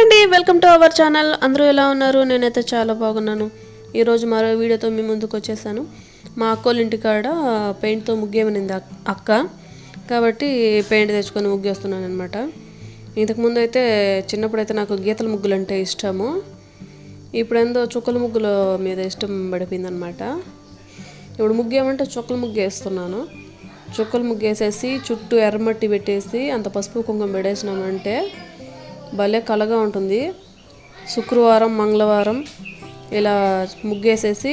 Hi అండి welcome to our channel అందరూ ఎలా ఉన్నారు? నేనైతే చాలా బాగున్నాను. ఈరోజు మరో వీడియోతో మీ ముందుకు వచ్చేసాను. మా అక్కోళ్ళ ఇంటికాడ పెయింట్తో ముగ్గేమనింది అక్క. కాబట్టి పెయింట్ తెచ్చుకొని ముగ్గేస్తున్నాను అనమాట ఇంతకుముందు అయితే చిన్నప్పుడైతే నాకు గీతల ముగ్గులు అంటే ఇష్టము. ఇప్పుడు ఏందో చుక్కల ముగ్గుల మీద ఇష్టం పడిపోయిందనమాట ఇప్పుడు ముగ్గేమంటే చుక్కల ముగ్గు వేస్తున్నాను చుక్కల ముగ్గు వేసేసి చుట్టూ ఎర్రమట్టి పెట్టేసి అంత పసుపు కుంకుమ పెడేసినామంటే భలే కలగా ఉంటుంది. శుక్రవారం మంగళవారం ఇలా ముగ్గేసేసి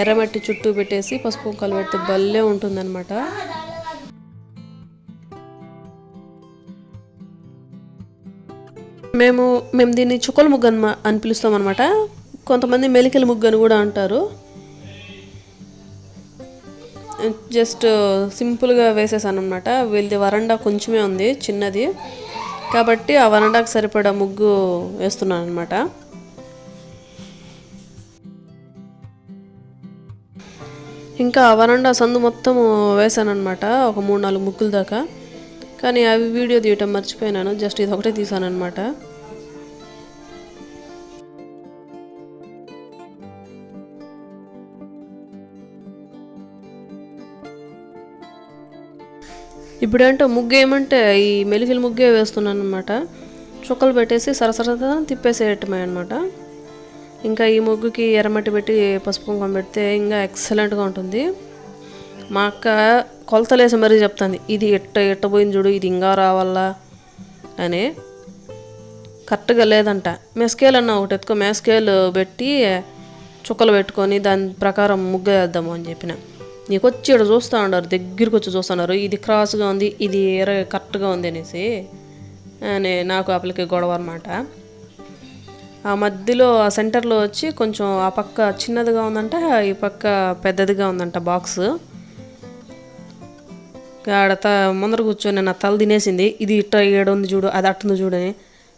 ఎర్రమట్టి చుట్టూ పెట్టేసి పసుపు కుంకాలు పెడితే భలే ఉంటుందన్నమాట. మేము మేము దీన్ని చుక్కల ముగ్గు అని అని పిలుస్తాం అనమాట కొంతమంది మెలికల ముగ్గు అని కూడా అంటారు. జస్ట్ సింపుల్గా వేసేసాను అనమాట వీళ్ళది వరండా కొంచెమే ఉంది చిన్నది. కాబట్టి ఆ వరండాకు సరిపడా ముగ్గు వేస్తున్నాను అనమాట ఇంకా ఆ వరండా సందు మొత్తం వేసానమాట ఒక మూడు నాలుగు ముగ్గుల దాకా. కానీ అవి వీడియో తీయటం మర్చిపోయినాను జస్ట్ ఇది ఒకటే తీసాను ఇప్పుడేంటో ముగ్గు ఏమంటే ఈ మెలికల ముగ్గే వేస్తున్నాను అనమాట చుక్కలు పెట్టేసి సరసరస తిప్పేసేయటమే అనమాట ఇంకా ఈ ముగ్గుకి ఎర్రమట్టి పెట్టి పసుపు కుంకుమ పెడితే ఇంకా ఎక్సలెంట్గా ఉంటుంది. మా అక్క కొలతలేసి మరీ చెప్తుంది ఇది ఎట్ట ఎట్ట పోయింది చూడు ఇది ఇంకా రావాలా? అని. కరెక్ట్గా లేదంట. మెస్కేల్ అన్న ఒకటి ఎత్తుకో మెస్కేల్ పెట్టి చుక్కలు పెట్టుకొని దాని ప్రకారం ముగ్గు వేద్దాము అని చెప్పిన. నీకు వచ్చి ఇక్కడ చూస్తూ ఉన్నారు దగ్గరికి వచ్చి చూస్తున్నారు ఇది క్రాస్గా ఉంది ఇది ఎర్ర కరెక్ట్గా ఉంది అనేసి. అని నాకు అప్పటికి గొడవ అనమాట ఆ మధ్యలో ఆ సెంటర్లో వచ్చి కొంచెం ఆ పక్క చిన్నదిగా ఉందంట ఈ పక్క పెద్దదిగా ఉందంట బాక్స్. ఆడ త ముందర కూర్చొని నా తల తినేసింది. ఇది ఇట్ట ఏడుంది చూడు అది అట్టుంది చూడని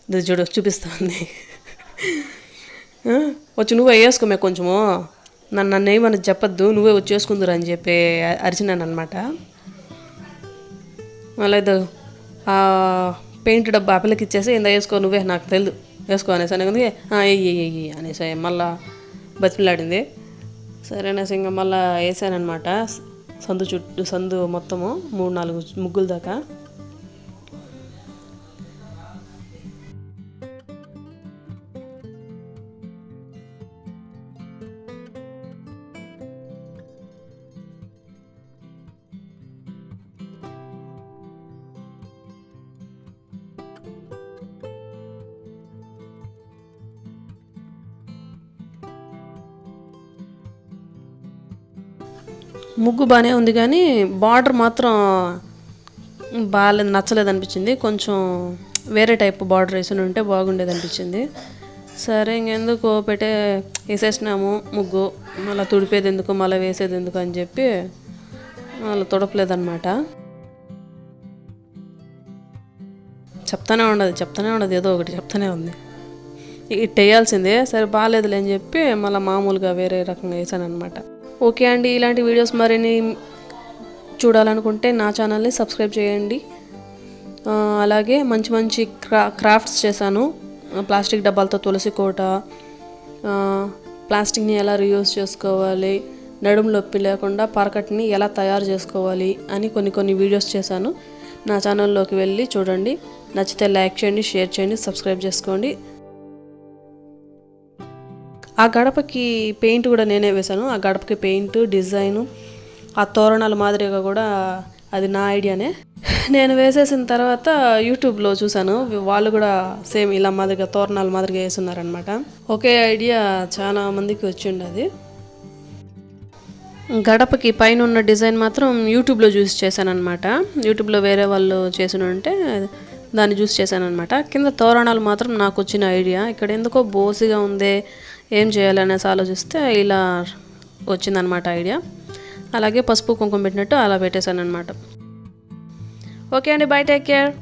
ఇది చూడు చూపిస్తుంది ఆ, వచ్చి నువ్వే వేసుకోమే కొంచెము. నన్ను నన్ను ఏమని చెప్పొద్దు నువ్వే వచ్చేసుకుందురు అని చెప్పి అరిచినాను అనమాట లేదు పెయింట్ డబ్బా ఆ పిల్లకి ఇచ్చేసి ఇంత వేసుకో నువ్వే నాకు తెలియదు వేసుకో అనేసి అనేది ఎయ్యి ఎయ్యి అనేసి మళ్ళా బతిమిలాడింది. సరే అనేసి ఇంకా మళ్ళీ వేసానమాట సందు చుట్టూ సందు మొత్తము మూడు నాలుగు ముగ్గుల దాకా. ముగ్గు బాగానే ఉంది కానీ బార్డర్ మాత్రం బాగాలేదు నచ్చలేదు అనిపించింది కొంచెం వేరే టైప్ బార్డర్ వేసి ఉంటే బాగుండేది అనిపించింది సరే ఇంకెందుకు పెట్టే వేసేసినాము ముగ్గు. మళ్ళీ తుడిపేది ఎందుకు మళ్ళీ వేసేది ఎందుకు అని చెప్పి మళ్ళీ తుడపలేదన్నమాట. చెప్తానే ఉండదు చెప్తానే ఉండదు. ఏదో ఒకటి చెప్తానే ఉంది. ఇట్ వేయాల్సిందే సరే బాగాలేదులే అని చెప్పి మళ్ళీ మామూలుగా వేరే రకంగా వేసాను అనమాట ఓకే అండి ఇలాంటి వీడియోస్ మరిన్ని చూడాలనుకుంటే నా ఛానల్ని సబ్స్క్రైబ్ చేయండి. అలాగే మంచి మంచి క్రా క్రాఫ్ట్స్ చేశాను. ప్లాస్టిక్ డబ్బాలతో తులసి కోట ప్లాస్టిక్ని ఎలా రియూజ్ చేసుకోవాలి నడుము నొప్పి లేకుండా పార్కట్ని ఎలా తయారు చేసుకోవాలి అని కొన్ని కొన్ని వీడియోస్ చేశాను. నా ఛానల్లోకి వెళ్ళి చూడండి. నచ్చితే లైక్ చేయండి షేర్ చేయండి సబ్స్క్రైబ్ చేసుకోండి. ఆ గడపకి పెయింట్ కూడా నేనే వేశాను. ఆ గడపకి పెయింట్ డిజైను ఆ తోరణాల మాదిరిగా కూడా అది నా ఐడియానే. నేను వేసేసిన తర్వాత యూట్యూబ్లో చూశాను. వాళ్ళు కూడా సేమ్ ఇలా మాదిరిగా తోరణాల మాదిరిగా వేస్తున్నారనమాట ఒకే ఐడియా చాలా మందికి వచ్చిండది గడపకి పైన ఉన్న డిజైన్ మాత్రం యూట్యూబ్లో చూసి చేశానమాట యూట్యూబ్లో వేరే వాళ్ళు చేసిన ఉంటే దాన్ని చూసి చేశానమాట కింద తోరణాలు మాత్రం నాకు వచ్చిన ఐడియా. ఇక్కడ ఎందుకో బోసిగా ఉందే ఏం చేయాలనేసి ఆలోచిస్తే ఇలా వచ్చిందనమాట ఐడియా. అలాగే పసుపు కుంకుమ పెట్టినట్టు అలా పెట్టేశాను అనమాట ఓకే అండి బై టేక్ కేర్.